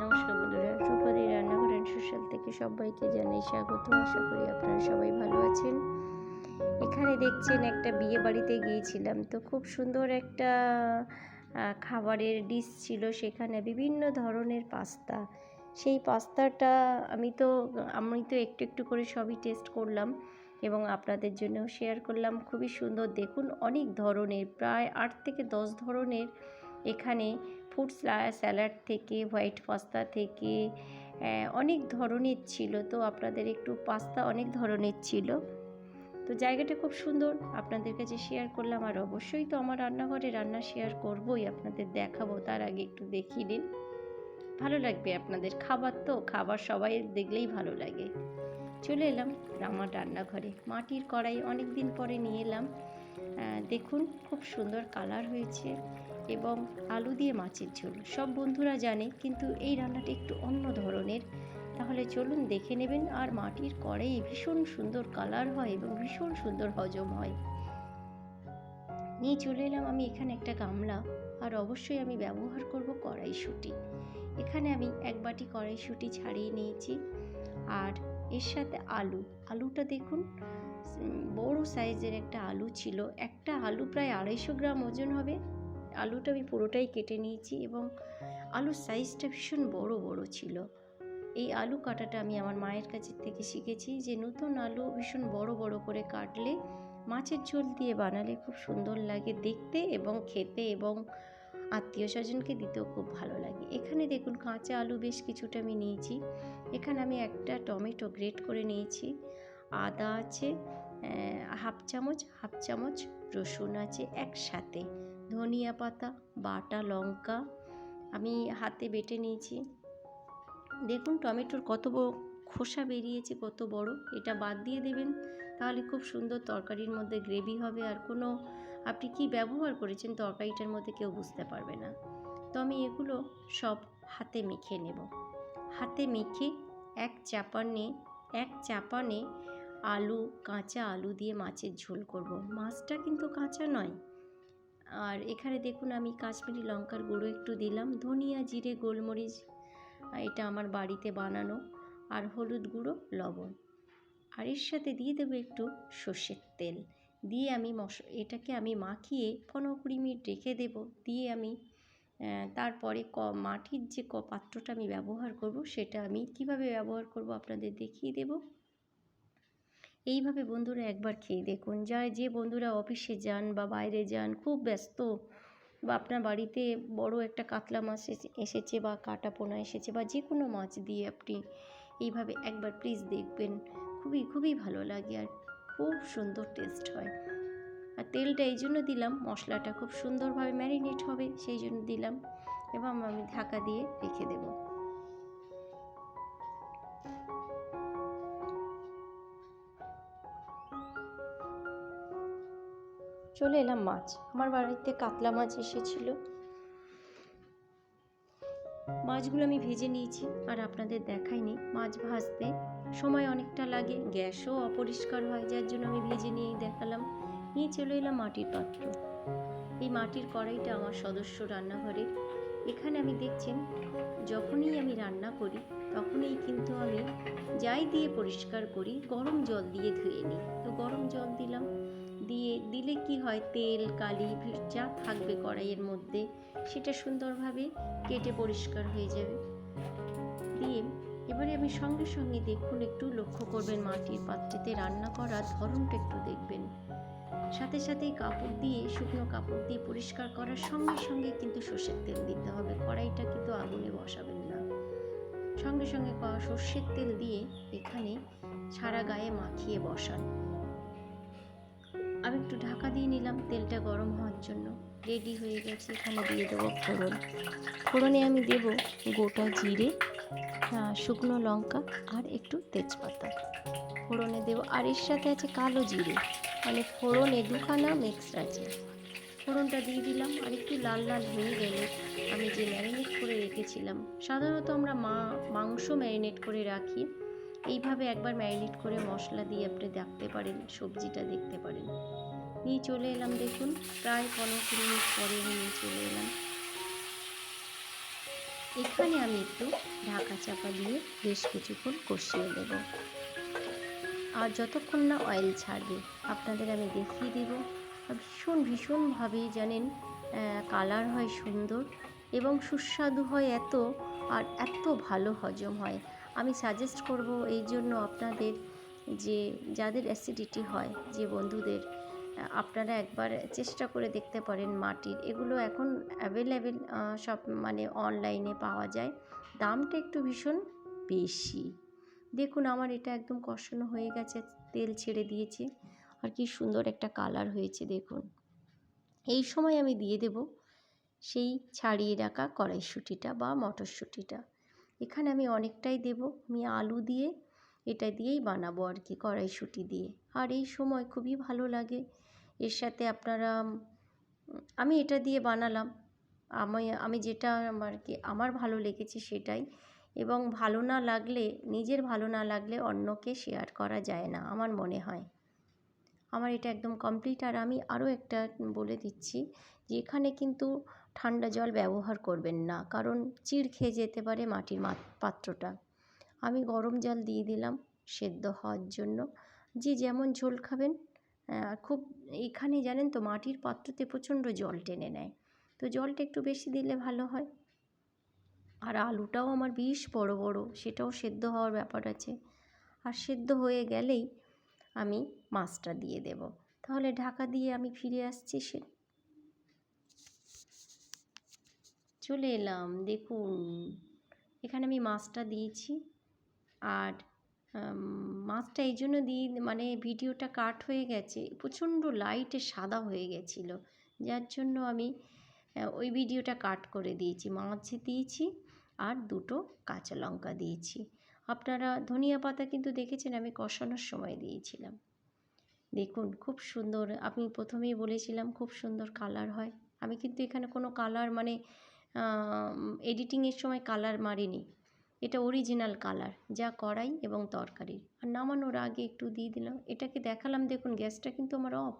নমস্কার বন্ধুরা সুপদি রান্নাঘরের সোশ্যাল থেকে সবাইকে জানাই স্বাগত। আশা করি আপনারা সবাই ভালো আছেন। এখানে দেখছেন একটা বিয়ে বাড়িতে গিয়েছিলাম। তো খুব সুন্দর একটা খাবারের ডিশ ছিল সেখানে বিভিন্ন ধরনের পাস্তা। সেই পাস্তাটা আমি তো আমি তো একটু একটু করে সবই টেস্ট করলাম এবং আপনাদের জন্যও শেয়ার করলাম। খুবই সুন্দর। দেখুন, অনেক ধরনের, প্রায় আট থেকে দশ ধরনের এখানে ফুড স্যালাড থেকে, হোয়াইট পাস্তা থেকে অনেক ধরনের ছিল। তো আপনাদের একটু পাস্তা অনেক ধরনের ছিল। তো জায়গাটা খুব সুন্দর। আপনাদের কাছে শেয়ার করলাম আর অবশ্যই তো আমার রান্নাঘরে রান্না শেয়ার করবই। আপনাদের দেখাবো, তার আগে একটু দেখিয়ে দিন। ভালো লাগবে আপনাদের খাবার তো, খাবার সবাই দেখলেই ভালো লাগে। চলে এলাম আমার রান্নাঘরে। মাটির কড়াই অনেক দিন পরে নিয়ে এলাম। দেখুন, খুব সুন্দর কালার হয়েছে। এবং আলু দিয়ে মাছের ঝোল। সব বন্ধুরা জানে, কিন্তু এই রান্নাটা একটু অন্য ধরনের। তাহলে চলুন দেখে নেবেন, আর মাটির কড়াই ভীষণ সুন্দর কালার হয় এবং ভীষণ সুন্দর হজম হয়। নিয়ে চলে এলাম আমি এখানে একটা গামলা, আর অবশ্যই আমি ব্যবহার করব কড়াইশুঁটি। এখানে আমি এক বাটি কড়াইশুঁটি ছাড়িয়ে নিয়েছি, আর এর সাথে আলু। আলুটা দেখুন বড় সাইজের একটা আলু ছিল। একটা আলু প্রায় আড়াইশো গ্রাম ওজন হবে আলুটা আমি পুরোটাই কেটে নিয়েছি এবং আলুর সাইজটা ভীষণ বড় বড় ছিল। এই আলু কাটাটা আমি আমার মায়ের কাছে থেকে শিখেছি যে নতুন আলু ভীষণ বড় বড় করে কাটলে মাছের ঝোল দিয়ে বানালে খুব সুন্দর লাগে দেখতে এবং খেতে এবং আত্মীয় স্বজনকে দিতেও খুব ভালো লাগে। এখানে দেখুন কাঁচা আলু বেশ কিছুটা আমি নিয়েছি। এখানে আমি একটা টমেটো গ্রেট করে নিয়েছি। আদা আছে হাফ চামচ হাফ চামচ রসুন আছে একসাথে। ধনিয়া পাতা, বাটা লঙ্কা আমি হাতে বেটে নিয়েছি। দেখুন টমেটোর কত খোসা বেরিয়েছে কত বড়। এটা বাদ দিয়ে দেবেন, তাহলে খুব সুন্দর তরকারির মধ্যে গ্রেভি হবে আর কোনো, আপনি কি ব্যবহার করেছেন তরকারিটার মধ্যে কেউ বুঝতে পারবে না। তো আমি এগুলো সব হাতে মেখে নেব। হাতে মেখে এক চাপানে এক চাপানে আলু, কাঁচা আলু দিয়ে মাছের ঝোল করব। মাছটা কিন্তু কাঁচা নয়। আর এখানে দেখুন আমি কাশ্মীরি লঙ্কার গুঁড়ো একটু দিলাম, ধনিয়া, জিরে, গোলমরিচ এটা আমার বাড়িতে বানানো, আর হলুদ গুঁড়ো, লবণ। আর এর সাথে দিয়ে দেবো একটু সর্ষের তেল। দিয়ে আমি মশ, এটাকে আমি মাখিয়ে পনেরো কুড়ি মিনিট রেখে দেবো। দিয়ে আমি তারপরে ক, মাটির যে ক পাত্রটা আমি ব্যবহার করব, সেটা আমি কীভাবে ব্যবহার করব আপনাদের দেখিয়ে দেব। এইভাবে বন্ধুরা একবার খেয়ে দেখুন। যা যে বন্ধুরা অফিসে যান বা বাইরে যান, খুব ব্যস্ত বা আপনার বাড়িতে বড় একটা কাতলা মাছ এসে- এসেছে বা কাটা পোনা এসেছে বা যে কোনো মাছ দিয়ে আপনি এইভাবে একবার প্লিজ দেখবেন। খুবই খুবই ভালো লাগে আর খুব সুন্দর টেস্ট হয়। আর তেলটা এই জন্য দিলাম, মশলাটা খুব সুন্দরভাবে ম্যারিনেট হবে সেই জন্য দিলাম। এবং আমি ঢাকা দিয়ে রেখে দেবো। চলে এলাম মাছ। আমার বাড়িতে কাতলা মাছ এসেছিল। মাছগুলো আমি ভেজে নিয়েছি, আর আপনাদের দেখাইনি। মাছ ভাজতে সময় অনেকটা লাগে, গ্যাসও অপরিষ্কার হয়, যার জন্য আমি ভেজে নিয়েই দেখালাম। নিয়ে চলে এলাম মাটির পাত্র। এই মাটির কড়াইটা আমার সদস্য রান্নাঘরে। এখানে আমি দেখছেন, যখনই আমি রান্না করি, তখনই কিন্তু আমি যাই দিয়ে পরিষ্কার করি, গরম জল দিয়ে ধুয়ে নিই। তো গরম জল দিলাম দিয়ে দিলে কি হয়? তেল, কালি যা থাকবে কড়াইয়ের মধ্যে, সেটা সুন্দরভাবে কেটে পরিষ্কার হয়ে যাবে। দিয়ে এবারে আমি সঙ্গে সঙ্গে দেখুন, একটু লক্ষ্য করবেন মাটির পাত্রেতে রান্না করার ধরনটা একটু দেখবেন। সাথে সাথে কাপড় দিয়ে, শুকনো কাপড় দিয়ে পরিষ্কার করার সঙ্গে সঙ্গে কিন্তু সর্ষের তেল দিতে হবে। কড়াইটা কিন্তু আগুনে বসাবেন না। সঙ্গে সঙ্গে সর্ষের তেল দিয়ে এখানে সারা গায়ে মাখিয়ে বসান। একটু ঢাকা দিয়ে নিলাম, তেলটা গরম হওয়ার জন্য। রেডি হয়ে গেছে, এখানে দিয়ে দেবো ফোড়ন। ফোড়নে আমি দেব গোটা জিরে শুকনো লঙ্কা আর একটু তেজপাতা। ফোড়নে দেব, আর এর সাথে আছে কালো জিরে। মানে ফোড়নে দুখানা মিক্সড আছে। ফোড়নটা দিয়ে দিলাম, আর একটু লাল লাল হয়ে গেলে আমি যে ম্যারিনেট করে রেখেছিলাম, সাধারণত আমরা মা, মাংস ম্যারিনেট করে রাখি। এইভাবে একবার ম্যারিনেট করে মশলা দিয়ে আপনি দেখতে পারেন, সবজিটা দেখতে পারেন। নিয়ে চলে এলাম দেখুন, প্রায় পনেরো কুড়ি মিনিট পরে নিয়ে চলে এলাম। এখানে আমি একটু ঢাকা চাপা দিয়ে বেশ কিছুক্ষণ কষিয়ে নেব। আর যতক্ষণ না অয়েল ছাড়বে, আপনাদের আমি দেখিয়ে দেব। ভীষণ, ভীষণভাবে জানেন কালার হয় সুন্দর এবং সুস্বাদু হয় এত, আর এত ভালো হজম হয়। আমি সাজেস্ট করব এই জন্য আপনাদের যে, যাদের অ্যাসিডিটি হয়, যে বন্ধুদের আপনারা একবার চেষ্টা করে দেখতে পারেন মাটির। এগুলো এখন অ্যাভেলেবেল সব মানে অনলাইনে পাওয়া যায়। দামটা একটু ভীষণ বেশি। দেখুন আমার এটা একদম কষানো হয়ে গেছে, তেল ছেড়ে দিয়েছে। আর কি সুন্দর একটা কালার হয়েছে, দেখুন। এই সময় আমি দিয়ে দেব সেই ছাড়িয়ে রাখা কড়াইশুঁটিটা বা মটরশুঁটিটা। এখানে আমি অনেকটাই দেব, আমি আলু দিয়ে এটা দিয়েই বানাবো আর কি কড়াইশুঁটি দিয়ে। আর এই সময় খুবই ভালো লাগে। এর সাথে আপনারা আমি এটা দিয়ে বানালাম। আমি আমি যেটা আর কি, আমার ভালো লেগেছে সেটাই। এবং ভালো না লাগলে, নিজের ভালো না লাগলে অন্যকে শেয়ার করা যায় না, আমার মনে হয়। আমার এটা একদম কমপ্লিট আর আমি আরও একটা বলে দিচ্ছি যে এখানে কিন্তু ঠান্ডা জল ব্যবহার করবেন না, কারণ চিড় খেয়ে যেতে পারে মাটির পাত্রটা। আমি গরম জল দিয়ে দিলাম, সেদ্ধ হওয়ার জন্য। যে যেমন ঝোল খাবেন খুব এখানে জানেন তো মাটির পাত্রতে প্রচণ্ড জল টেনে নেয়। তো জলটা একটু বেশি দিলে ভালো হয়। আর আলুটাও আমার বেশ বড় বড়, সেটাও সেদ্ধ হওয়ার ব্যাপার আছে। আর সেদ্ধ হয়ে গেলেই আমি মাছটা দিয়ে দেব। তাহলে ঢাকা দিয়ে আমি ফিরে আসছি সে চলে এলাম। দেখুন, এখানে আমি মাছটা দিয়েছি। আর মাছটা এই জন্য দিই মানে ভিডিওটা কাট হয়ে গেছে, প্রচণ্ড লাইটে সাদা হয়ে গেছিল। যার জন্য আমি ওই ভিডিওটা কাট করে দিয়েছি। মাছ দিয়েছি আর দুটো কাঁচা লঙ্কা দিয়েছি। আপনারা ধনিয়া পাতা কিন্তু দেখেছেন আমি কষানোর সময় দিয়েছিলাম। দেখুন, খুব সুন্দর, আমি প্রথমেই বলেছিলাম খুব সুন্দর কালার হয়। আমি কিন্তু এখানে কোনো কালার মানে এডিটিংয়ের সময় কালার মারিনি। এটা অরিজিনাল কালার যা কড়াই এবং তরকারি আর নামানোর আগে একটু দিয়ে দিলাম। এটাকে দেখালাম, দেখুন গ্যাসটা কিন্তু আমার অফ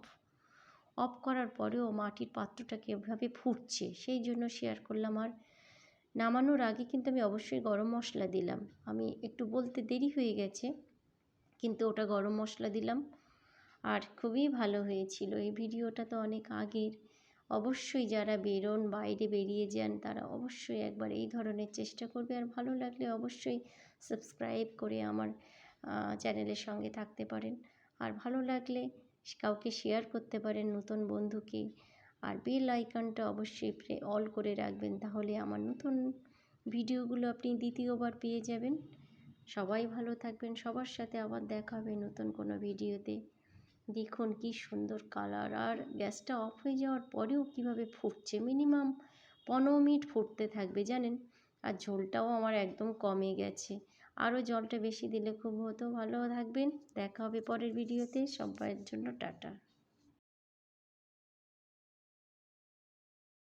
অফ করার পরেও মাটির পাত্রটাকে এভাবে ফুটছে, সেই জন্য শেয়ার করলাম। আর নামানোর আগে কিন্তু আমি অবশ্যই গরম মশলা দিলাম। আমি একটু বলতে দেরি হয়ে গেছে, কিন্তু ওটা গরম মশলা দিলাম। আর খুবই ভালো হয়েছিল। এই ভিডিওটা তো অনেক আগের। অবশ্যই যারা বেরোন, বাইরে বেরিয়ে যান, তারা অবশ্যই একবার এই ধরনের চেষ্টা করবে। আর ভালো লাগলে অবশ্যই সাবস্ক্রাইব করে আমার চ্যানেলের সঙ্গে থাকতে পারেন। আর ভালো লাগলে কাউকে শেয়ার করতে পারেন নতুন বন্ধুকে। আর বেল আইকনটা অবশ্যই প্রে, অল করে রাখবেন, তাহলে আমার নতুন ভিডিওগুলো আপনি দ্বিতীয়বার পেয়ে যাবেন। সবাই ভালো থাকবেন। সবার সাথে আবার দেখা হবে নতুন কোনো ভিডিওতে। দেখুন কি সুন্দর কালার আর গ্যাসটা অফ হয়ে যাওয়ার পরেও কীভাবে ফুটছে? মিনিমাম পনেরো মিনিট ফুটতে থাকবে, জানেন? আর ঝোলটাও আমার একদম কমে গেছে। আরও জলটা বেশি দিলে খুব হতো। ভালো থাকবেন। দেখা হবে পরের ভিডিওতে সবাইয়ের জন্য টাটা।